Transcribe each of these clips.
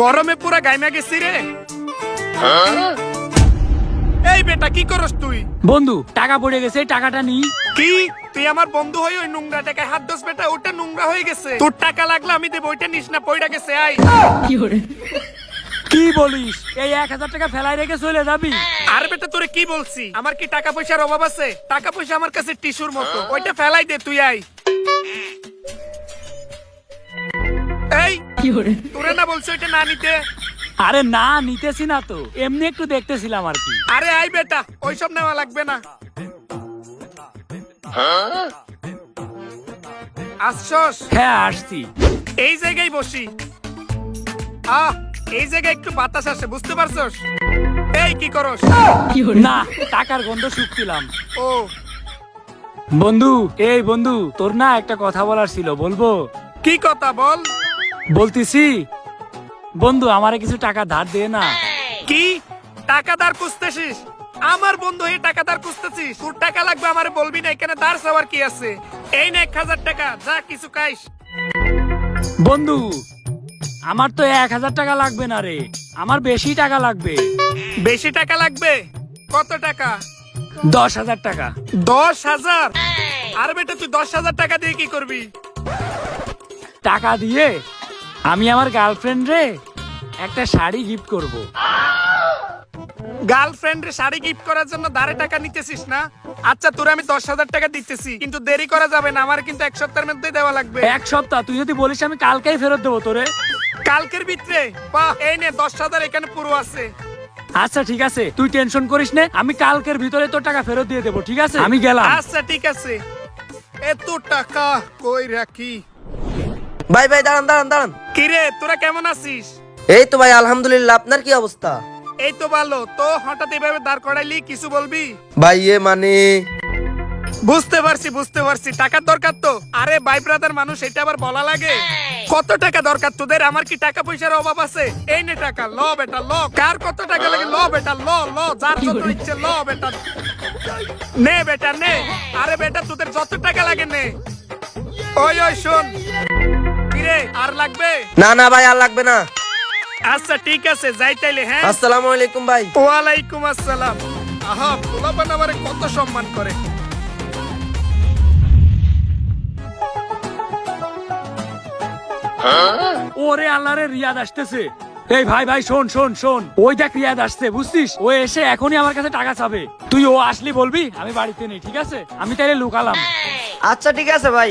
গরমে পুরা গাইমা গেছি রে। এই বেটা কি করস তুই? বন্ধু টাকা পড়ে গেছে টাকাটা নি। কি? তুই আমার বন্ধু হয়ে ওই নোংরা টাকায় হাত দোস বেটা ওটা নোংরা হয়ে গেছে। তোর টাকা লাগলে আমি দেবো ওইটা নিস না পয়টা গেছে আই কি বলিস? এই এক হাজার টাকা ফেলাই রেখে চলে যাবি। আর বেটা তোরে কি বলছি? আমার কি টাকা পয়সার অভাব আছে? টাকা পয়সা আমার কাছে টিস্যুর মতো। ওইটা ফেলাই দে তুই আই তোরে না বলছো ওইটা না নিতে? আরে না নিতেছি না তো। এমনি একটু দেখতেছিলাম আর কি। আরে আই বেটা ওইসব নেওয়া লাগবে না। আসছস? হ্যাঁ আসছি। এই জায়গায় বসি। আহ এই জায়গায় একটু বাতাস আসে বুঝতে পারছস? এই কি করস? না টাকার গন্ধ শুকছিলাম ও। বন্ধু এই বন্ধু তোর না একটা কথা বলার ছিল বলব? কি কথা বল? বলতেছি বন্ধু আমারে কিছু টাকা ধার দে না। কি? টাকাদার খুঁজতেছিস? আমার বন্ধু হয়ে টাকাদার খুঁজতেছিস? তোর টাকা লাগবে আমারে বলবি না এখানে দাঁড় সবার কি আছে? এই না এক হাজার টাকা যা কিছু খাইস। বন্ধু আমার তো এক হাজার টাকা লাগবে না রে আমার বেশি টাকা লাগবে। বেশি টাকা লাগবে? কত টাকা? দশ হাজার টাকা। দশ হাজার? আর বেটা তুই দশ হাজার টাকা দিয়ে কি করবি? টাকা দিয়ে আমি আমার গার্লফ্রেন্ড রে একটা শাড়ি গিফট করব। গার্লফ্রেন্ড রে শাড়ি গিফট করার জন্য ধারে টাকা নিতেছিস না? আচ্ছা তোর আমি দশ হাজার টাকা দিতেছি কিন্তু দেরি করা যাবে না আমার কিন্তু এক সপ্তাহের মধ্যে দেওয়া লাগবে। এক সপ্তাহ? তুই যদি বলিস আমি কালকেই ফেরত দেবো তোরে। কালকের ভিতরে? বাহ এই নে দশ হাজার এখানে পুরো আছে। আচ্ছা ঠিক আছে। তুই টেনশন করিস না আমি কালকের ভিতরে তোর টাকা ফেরত দিয়ে দেবো ঠিক আছে? আমি গেলাম। আচ্ছা ঠিক আছে। এত টাকা কই রাখি? ভাই ভাই দাঁড়ান দাঁড়ান দাঁড়ান। কিরে তোরা কেমন আছিস? এই তো ভাই আলহামদুলিল্লাহ আপনার কি অবস্থা? এই তো ভালো তো হঠাৎ এভাবে দাঁড় করাইলি কিছু বলবি? ভাই এ মানে? বুঝতে পারছি বুঝতে পারছি টাকার দরকার তো। আরে ভাই ব্রাদার মানুষ এটা আবার বলা লাগে? কত টাকা দরকার তোদের? আমার কি টাকা পয়সার অভাব আছে? এই নে টাকা ল বেটা ল। কার কত টাকা লাগে? ল বেটা ল ল যার যত ইচ্ছে ল বেটা। নে বেটা নে। আরে বেটা তোদের যত টাকা লাগে নে। ওই ওই শোন। আর লাগবে? না না ভাই আর লাগবে না। আচ্ছা ঠিক আছে যাই তাইলে হ্যাঁ? আসসালামু আলাইকুম ভাই। ওয়ালাইকুম আসসালাম। আহা পোলাপান আমারে কত সম্মান করে। ওরে আল্লাহরে রিয়াদ আসতেছে। এই ভাই ভাই শোন শোন শোন। ওই দেখ রিয়াদ আসছে বুঝছিস? ও এসে এখনই আমার কাছে টাকা চাবে। তুই ও আসলি বলবি আমি বাড়িতে নেই ঠিক আছে? আমি তাইলে লুকালাম। আচ্ছা ঠিক আছে ভাই।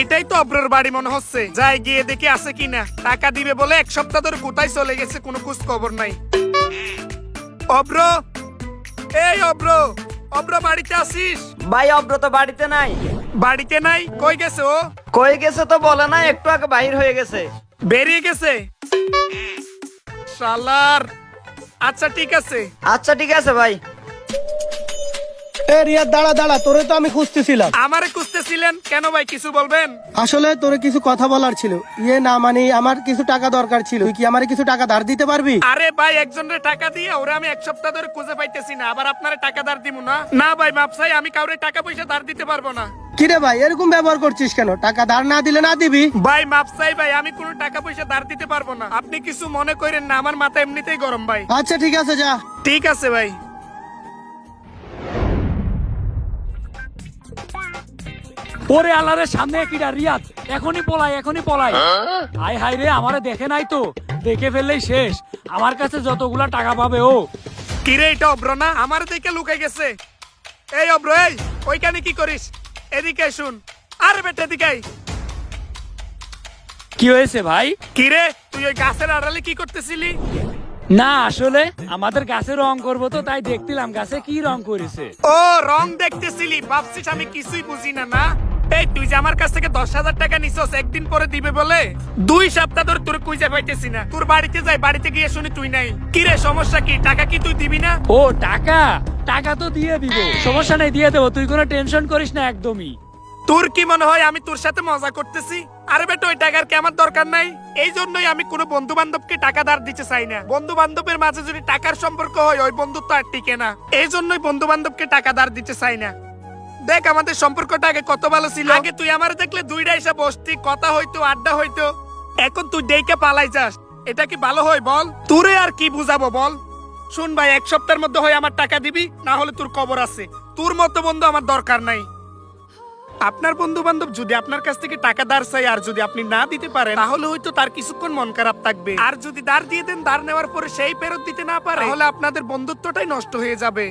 এটাই তো অব্রর বাড়ি মনে হচ্ছে। যাই গিয়ে দেখি আছে কিনা। টাকা দিবে বলে এক সপ্তাহ ধরে কোথায় চলে গেছে কোনো খোঁজ খবর নাই। অব্র! এই অব্র! অব্র বাড়িতে আসিস ভাই অব্র তো বাড়িতে নাই। বাড়িতে নাই? কই গেছে ও? কই গেছে তো বলে না একটু আগে বাহির হয়ে গেছে। বেরিয়ে গেছে? শালার! আচ্ছা ঠিক আছে। আচ্ছা ঠিক আছে ভাই। এ রিয়া দাঁড়া দাঁড়া তোরে তো আমি খুঁজতেছিলাম। আমারে খুঁজতেছিলেন? কেন ভাই কিছু বলবেন? আসলে তোরে কিছু কথা বলার ছিল। ইয়ে না মানে আমার কিছু টাকা দরকার ছিল। তুই কি আমারে কিছু টাকা ধার দিতে পারবি? আরে ভাই একজনের টাকা দিয়ে ওরা আমি এক সপ্তাহ ধরে খুঁজে পাইতেছি না। আবার আপনারা টাকা ধার দিব না? না ভাই মাপসাই আমি কাউরে টাকা পয়সা ধার দিতে পারব না। কিরে ভাই এরকম ব্যবহার করছিস কেন? টাকা ধার না দিলে না দিবি? ভাই মাপসাই ভাই আমি কোনো টাকা পয়সা ধার দিতে পারব না। আপনি কিছু মনে করেন না আমার মাথা এমনিতেই গরম ভাই। আচ্ছা ঠিক আছে যা। ঠিক আছে ভাই। ওরে আল্লাহরে সামনে কিটা রিয়াদ? এখনই পলাই এখনই পলাই। হাই হাই রে আমারে দেখে নাই তো। দেখে ফেললেই শেষ। আমার কাছে যতগুলা টাকা পাবে ও। কিরে এটা অব্র না আমার দিকে লুকাই গেছে। এই অব্র এই ওইখানে কি করিস? এদিকে শুন। আরে বেটা এদিকে আয়। কি হয়েছে ভাই? কিরে তুই ওই গাছের আড়ালে কি করতেছিলি? না আসলে আমাদের গাছে রং করব তো তাই দেখছিলাম গাছে কি রং করেছে। ও রং দেখতেছিলি। ভাবছিস আমি কিছুই বুঝি না না? এই তুই যে আমার কাছ থেকে দশ হাজার টাকা নিছস একদিন পরে দিবে বলে? দুই সপ্তাহ ধরে তোর কুইজা পাইতেছি না। তোর বাড়িতে যাই বাড়িতে গিয়ে শুনি তুই নাই। কিরে সমস্যা কি? টাকা কি তুই দিবি না? ও টাকা? টাকা তো দিয়ে দিব। সমস্যা নেই দিয়ে দেবো। তুই কোনো টেনশন করিস না একদমই। তোর কি মনে হয় আমি তোর সাথে মজা করতেছি? আরে বেটা ওই টাকার কি আমার দরকার নাই? এই জন্যই আমি কোনো বন্ধু বান্ধবকে টাকা ধার দিতে চাই না। বন্ধু বান্ধবের মাঝে যদি টাকার সম্পর্ক হয় ওই বন্ধুত্ব আর টিকে না। এই জন্যই বন্ধু বান্ধবকে টাকা ধার দিতে চাই না। দেখ, আমাদের সম্পর্কটা আগে কত ভালো ছিল। আগে তুই আমার দেখলে দুইটা এসে বসতি, কথা হইতো, আড্ডা হইতো। এখন তুই ডেকে পালাই যাস। এটা কি ভালো হয় বল? তোরে আর কি বুঝাবো বল? শুন ভাই, এক সপ্তাহের মধ্যে হয় আমার টাকা দিবি, না হলে তোর কবর আছে। তোর মতো বন্ধু আমার দরকার নাই। আপনার বন্ধু বান্ধব যদি আপনার কাছ থেকে টাকা ধার চাই আর যদি আপনি না দিতে পারেন, তাহলে হয়তো তার কিছুক্ষণ মন খারাপ থাকবে। আর যদি ধার দিয়ে দেন, ধার নেওয়ার পরে সেই ফেরত দিতে না পারে, তাহলে আপনাদের বন্ধুত্বটাই নষ্ট হয়ে যাবে।